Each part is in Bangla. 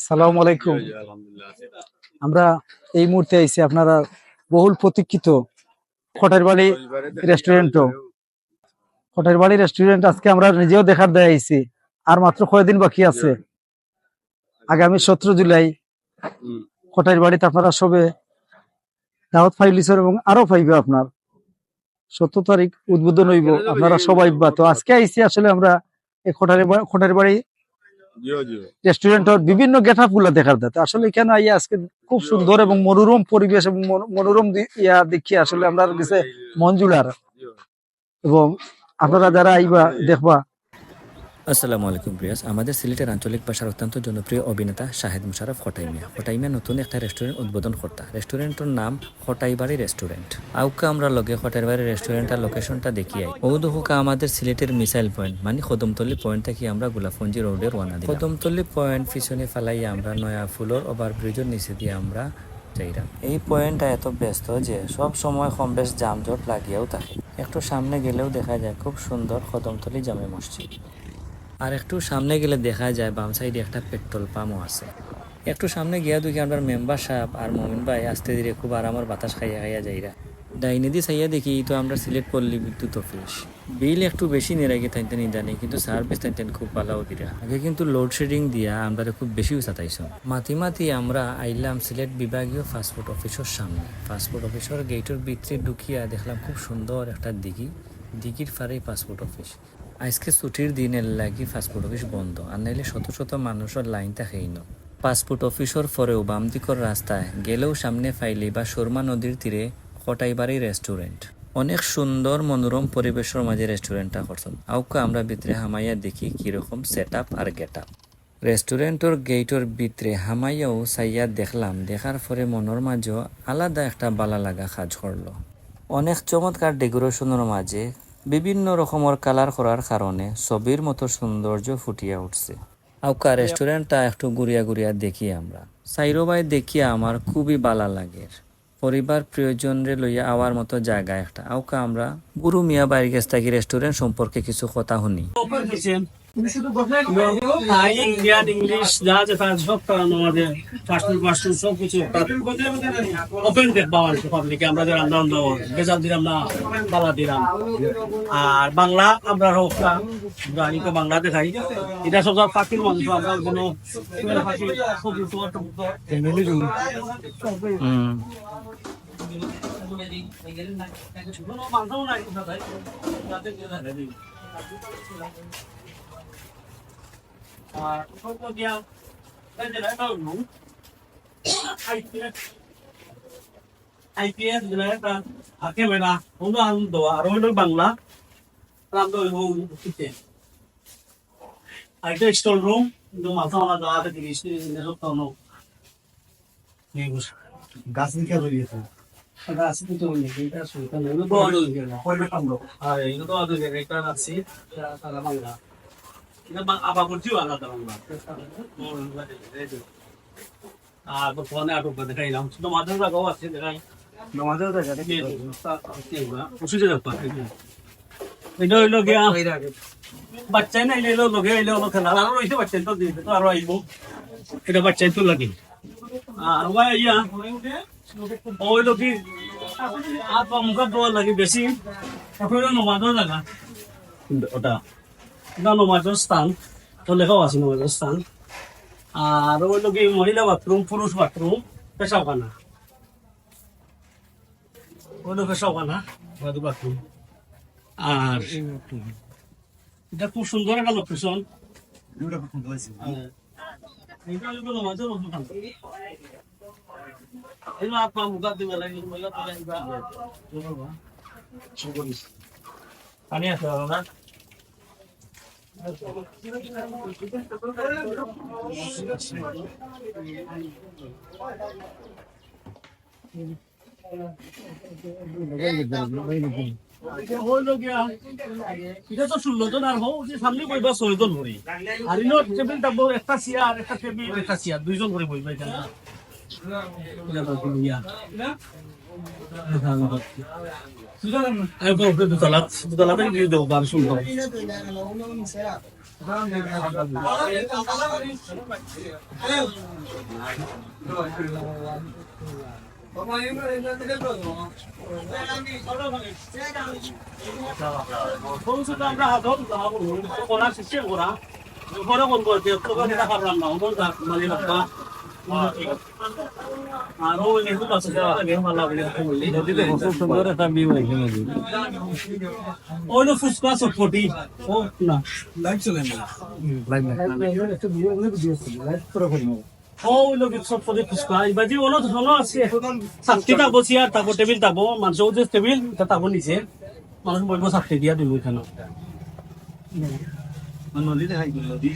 আসসালামু আলাইকুম। আমরা এই মুহূর্তে আইছি আপনারা বহুল প্রতীক্ষিত খটার বাড়ি রেস্টুরেন্টও খটার বাড়ি রেস্টুরেন্ট আজকে আমরা নিজেও দেখার দেয় আইছি আর মাত্র কয়দিন বাকি আছে? আগামী সতেরো জুলাই খটার বাড়িতে আপনারা সবে দাওয়াত ফাইলিসর এবং আরও পাইবে আপনার। সতেরো তারিখ উদ্বোধন হইব আপনারা সবাই বা তো আজকে আইছি আসলে আমরা এই খটার খটার বাড়ি রেস্টুরেন্টের বিভিন্ন গেঠা গুলা দেখার দাতে আসলে এখানে আইয়া আজকে খুব সুন্দর এবং মনোরম পরিবেশ এবং মনো- মনোরম ইয়া দেখি আসলে আমরা গেছে মঞ্জুলার। এবং আপনারা যারা আইবা দেখবা আসসালামু আলাইকুম প্রিয়াস। আমাদের সিলেটের আঞ্চলিক ভাষার অত্যন্ত জনপ্রিয় অভিনেতা শাহেদ মুশারফ হটাইমিয়া। হটাইমিয়া নতুন একটা রেস্টুরেন্ট উদ্বোধন করতা। রেস্টুরেন্টের নাম খটাইবাড়ি রেস্টুরেন্ট আউকা আমরা লগে খটাইবাড়ি রেস্টুরেন্টের লোকেশনটা দেখি আই দুহুকা আমাদের সিলেটের মিসাইল পয়েন্ট মানে কদমতলি পয়েন্ট থেকে আমরা গোলাপঞ্জি রোডে রওনা দিই কদমতলি পয়েন্ট পিছনে ফালাই আমরা নয়া ফুলর ওভার ব্রিজের নিচে দিয়ে আমরা যাইরা এই পয়েন্টটা এত ব্যস্ত যে সব সময় কম বেশ যানজট লাগিয়েও থাকে। একটু সামনে গেলেও দেখা যায় খুব সুন্দর কদমতলি জামে মসজিদ। আর একটু সামনে গেলে দেখা যায় বাম সাইডে একটা পেট্রোল পাম্পও আছে। একটু সামনে গিয়া দুই আমরা মেম্বার সাহেব আর মমিন ভাই আস্তে ধীরে খুব আরামের বাতাস খাইয়া খাইয়া যাইরা। ডাইনেদি চাইয়া দেখি তো আমরা সিলেট পল্লী বিদ্যুৎ অফিস। বিল একটু বেশি নেরাগে থাকতেন ইদানি, কিন্তু সার্ভিস থাকতেন খুব ভালো দিরা। আগে কিন্তু লোডশেডিং দিয়া আমরা খুব বেশি উচাতাইছ। মাতি মাতি আমরা আইলাম সিলেট বিভাগীয় ফাস্টফুড অফিসের সামনে। ফাস্টফুড অফিসের গেটের ভিতরে ঢুকিয়া দেখলাম খুব সুন্দর একটা দিঘি। দিঘির ফারেই পাসপোর্ট অফিস। আজকে ছুটির দিনের লাগি পাসপোর্ট অফিস বন্ধ। আর নাইলে শত শত মানুষের লাইন থাকেই ন পাসপোর্ট অফিসের পরেও বাম দিকর রাস্তায় গেলেও সামনে ফাইলি বা সুরমা নদীর তীরে কটাইবাড়ি রেস্টুরেন্ট অনেক সুন্দর মনোরম পরিবেশের মাঝে রেস্টুরেন্টটা করছেন আউকা আমরা ভিতরে হামাইয়া দেখি কীরকম সেট আপ আর গেট আপ রেস্টুরেন্টর গেটর ভিতরে হামাইয়াও সাইয়া দেখলাম। দেখার পরে মনের মাঝে আলাদা একটা বালা লাগা কাজ করল অনেক চমৎকার ডেকোরেশনের মাঝে বিভিন্ন রকমের কালার করার কারণে ছবির মতো সৌন্দর্য ফুটিয়া উঠছে। আউকা রেস্টুরেন্টটা একটু ঘুরিয়া ঘুরিয়া দেখি আমরা। সাইরোবাই দেখিয়া আমার খুবই বালা লাগে। পরিবার প্রিয়জনরে লইয়া আওয়ার মতো জায়গা একটা। আউকা আমরা গুরু মিয়া বাইর গেছ থাকি রেস্টুরেন্ট সম্পর্কে কিছু কথা শুনি। ওপেন ইন্ডিয়ান ইংলিশ যা যেটা সব করানো আমাদের ফাস্টফুড ফাস্টফুড সব কিছু। ওপেন দেখবা মানুষ পাবলিকে আমরা যে রান্না বান্না বেজাল দিলাম না বালা দিলাম। আর বাংলা আমরা হোক না তো বাংলা দেখাই এটা সব পাখির মানুষ আমরা কোনো কোনো নাই কোথা তাই আর সব দিয়া এই যে এটা নুন আইপিএস আইপিএস যেটা আকে মেলা ওনো আনন্দ আর হইল বাংলা হইব কিচেন আইটা স্টোর রুম কিন্তু মাথা মাথা দেওয়া থেকে সব তো এই বুঝ গাছ নিয়ে বেরিয়েছে এটা আছে নেই এটা একটা আছে বাংলা এটা আবার করছিও আলাদা বাংলা আর ফোনে আটক করে দেখাইলাম। শুধু মাঝে জায়গাও আছে দেখাই। আমাদের দেখা দেখি ওষুধে রাখবা এটা হইল গিয়া বাচ্চা না এলো লগে এলো হলো খেলা। আরও রয়েছে বাচ্চা তো দিবে তো আরও আইবো। এটা বাচ্চা তো লাগে। আর ওয়া ইয়া ওইলো কি আর মুখা দোয়া লাগে বেশি। জায়গা। ওটা। এটা নমাজের স্থান, তো লেখাও আছে নমাজের স্থান। আর ওইলো কি মহিলা বাথরুম পুরুষ বাথরুম পেশাবখানা ওইলো পেশাবখানা বাথরুম আর এটা খুব সুন্দর একটা লোকেশন এটা হলো নমাজের অনুষ্ঠান এগুলো আপনার মুখা দিবে লাগে মহিলা তো লাগবে পানি আছে না হইল গিয়া এটা তো ষোলো জন আর হোক সামনে বইবা ছয় জন ভরি আর ইনো টেবিল টাবো একটা চেয়ার একটা টেবিল দুইজন করে বইবা এটা আমরা হাতত করা সিস্টেম করা পরে কোন করতে মানে খুব ফুসকা চটপটি ও না লাইভ চলে না লাইভ সাতটি থাকব চেয়ার থাকব টেবিল থাকব মানুষ টেবিল থাকব নিচে মানুষ বলব সাতটি দিয়া দিব এখানে নদী। দেখাই নদী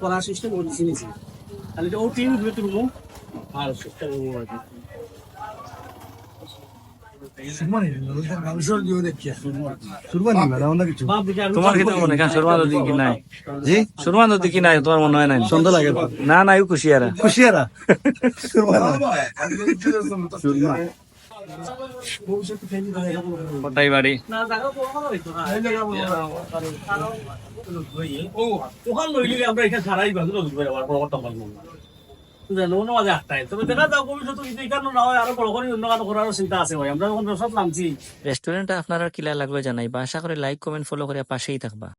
করা। সিস্টেম করে দিছি নিছি খালি ও টিম তুমি আর সিস্টেম আছে সুরমানি নদীর মানুষের জিও দেখিয়া সুরমানি মানে অন্য কিছু বাপ বিচার তোমার মনে হয় নাই জি সুরমা নদী কি নাই তোমার মনে হয় নাই সন্ধ্যা লাগে না আর খুশিয়ারা সুরমানি কোথায় বাড়ি না না ওখান লইলি আমরা এখানে ছাড়াই বাজু লইলি না মাঝে আটটায় তবে দেখা যাও ভবিষ্যৎ যদি এখানে না হয় অন্য কাজ করার চিন্তা আছে ভাই আমরা এখন সব নামছি। রেস্টুরেন্টটা আপনারা কিলা লাগবে জানাই বা আশা করে লাইক কমেন্ট ফলো করে পাশেই থাকবা।